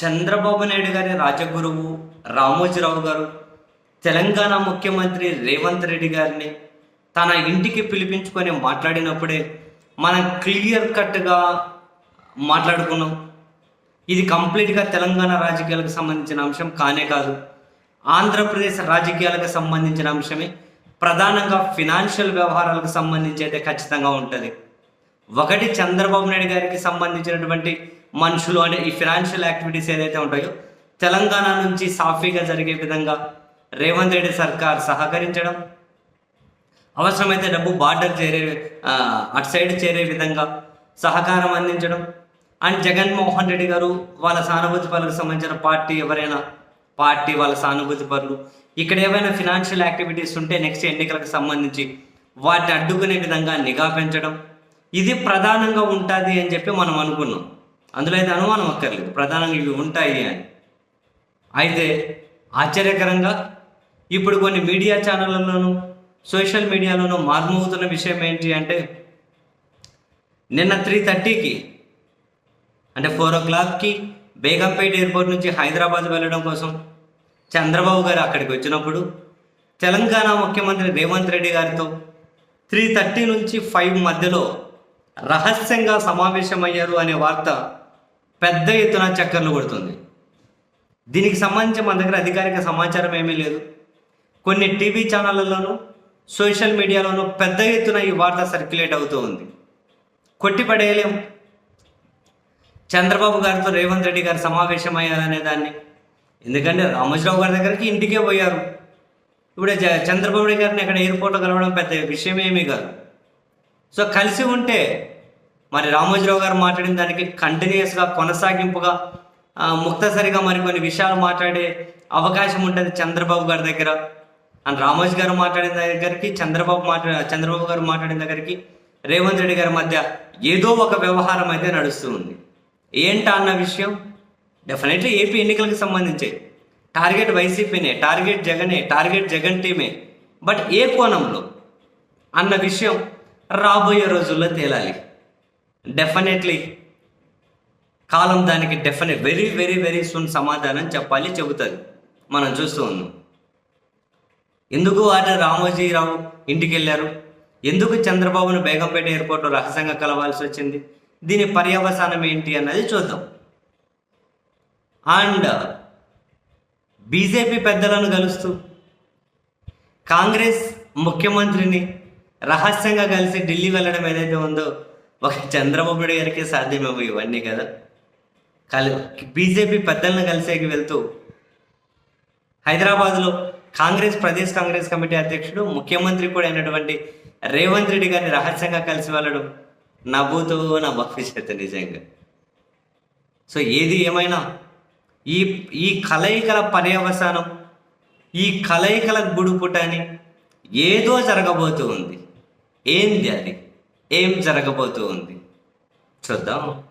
చంద్రబాబు నాయుడు గారి రాజగురువు రామోజీరావు గారు తెలంగాణ ముఖ్యమంత్రి రేవంత్ రెడ్డి గారిని తన ఇంటికి పిలిపించుకొని మాట్లాడినప్పుడే మనం క్లియర్ కట్గా మాట్లాడుకున్నాం. ఇది కంప్లీట్గా తెలంగాణ రాజకీయాలకు సంబంధించిన అంశం కానే కాదు ఆంధ్రప్రదేశ్ రాజకీయాలకు సంబంధించిన అంశమే. ప్రధానంగా ఫినాన్షియల్ వ్యవహారాలకు సంబంధించి అయితే ఖచ్చితంగా ఉంటుంది. ఒకటి చంద్రబాబు నాయుడు గారికి సంబంధించినటువంటి మనుషులు అంటే ఈ ఫినాన్షియల్ యాక్టివిటీస్ ఏదైతే ఉంటాయో తెలంగాణ నుంచి సాఫీగా జరిగే విధంగా రేవంత్ రెడ్డి సర్కార్ సహకరించడం అవసరమైతే డబ్బు బార్డర్ చేరే అటు సైడ్ చేరే విధంగా సహకారం అందించడం. అండ్ జగన్మోహన్ రెడ్డి గారు వాళ్ళ సానుభూతి పరులకు సంబంధించిన పార్టీ ఎవరైనా పార్టీ వాళ్ళ సానుభూతి పరులు ఇక్కడ ఏవైనా ఫినాన్షియల్ యాక్టివిటీస్ ఉంటే నెక్స్ట్ ఎన్నికలకు సంబంధించి వాటిని అడ్డుకునే విధంగా నిఘా పెంచడం. ఇది ప్రధానంగా ఉంటుంది అని చెప్పి మనం అనుకున్నాం. అందులో అయితే అనుమానం అక్కర్లేదు. ప్రధానంగా ఇవి ఉంటాయి అని. అయితే ఆశ్చర్యకరంగా ఇప్పుడు కొన్ని మీడియా ఛానళ్ళలోనూ సోషల్ మీడియాలోనూ మార్మోగుతున్న విషయం ఏంటి అంటే నిన్న త్రీ థర్టీకి అంటే ఫోర్ ఓ క్లాక్కి బేగంపేట ఎయిర్పోర్ట్ నుంచి హైదరాబాద్ వెళ్ళడం కోసం చంద్రబాబు గారు అక్కడికి వచ్చినప్పుడు తెలంగాణ ముఖ్యమంత్రి రేవంత్ రెడ్డి గారితో త్రీ థర్టీ నుంచి ఫైవ్ మధ్యలో రహస్యంగా సమావేశమయ్యారు అనే వార్త పెద్ద ఎత్తున చక్కర్లు కొడుతుంది. దీనికి సంబంధించి మన దగ్గర అధికారిక సమాచారం ఏమీ లేదు. కొన్ని టీవీ ఛానళ్ళలోనూ సోషల్ మీడియాలోనూ పెద్ద ఎత్తున ఈ వార్త సర్క్యులేట్ అవుతూ ఉంది. కొట్టిపడేయలేం చంద్రబాబు గారితో రేవంత్ రెడ్డి గారు సమావేశం అయ్యారనే దాన్ని. ఎందుకంటే రామోజీరావు గారి దగ్గరికి ఇంటికే పోయారు. ఇప్పుడు చంద్రబాబు గారిని అక్కడ ఎయిర్పోర్ట్లో కలవడం పెద్ద విషయం ఏమీ కాదు. సో కలిసి ఉంటే మరి రామోజీరావు గారు మాట్లాడిన దానికి కంటిన్యూస్గా కొనసాగింపుగా ఆ, ముక్తసరిగా మరికొన్ని విషయాలు మాట్లాడే అవకాశం ఉంటుంది చంద్రబాబు గారి దగ్గర. అండ్ రామోజీ గారు మాట్లాడిన దగ్గరికి చంద్రబాబు మాట్లా చంద్రబాబు గారు మాట్లాడిన దగ్గరికి రేవంత్ రెడ్డి గారి మధ్య ఏదో ఒక వ్యవహారం అయితే నడుస్తూ ఉంది. ఏంటా అన్న విషయం? డెఫినెట్లీ ఏపీ ఎన్నికలకు సంబంధించి. టార్గెట్ వైసీపీనే టార్గెట్ జగనే టార్గెట్ జగన్ టీమే. బట్ ఏ కోణంలో? అన్న విషయం రాబోయే రోజుల్లో తేలాలి. డెఫినెట్లీ కాలం దానికి definite very very very soon సమాధానం చెప్పాలి చెబుతుంది మనం చూస్తూ ఉన్నాం. ఎందుకు ఆట రామోజీరావు ఇంటికి వెళ్ళారు ఎందుకు చంద్రబాబును బేగంపేట ఎయిర్పోర్ట్లో రహస్యంగా కలవాల్సి వచ్చింది? దీని పర్యవసానం ఏంటి అన్నది చూద్దాం. అండ్ బీజేపీ పెద్దలను కలుస్తూ కాంగ్రెస్ ముఖ్యమంత్రిని రహస్యంగా కలిసి ఢిల్లీ వెళ్ళడం ఏదైతే ఉందో ఒక చంద్రబాబు నాయుడు గారికి సాధ్యమేమో ఇవన్నీ కదా. కలి బీజేపీ పెద్దలను కలిసేకి వెళ్తూ హైదరాబాద్లో కాంగ్రెస్ ప్రదేశ్ కాంగ్రెస్ కమిటీ అధ్యక్షుడు ముఖ్యమంత్రి కూడా అయినటువంటి రేవంత్ రెడ్డి గారిని రహస్యంగా కలిసి వెళ్ళడం నవ్వుతూ నా భవిష్యత్తు నిజంగా. సో ఏది ఏమైనా ఈ ఈ కలయికల పర్యవసానం ఈ కలయికల గుడుపుటని ఏదో జరగబోతూ ఉంది. ఏంది అది? ఏం జరగబోతూ ఉంది? చూద్దాం.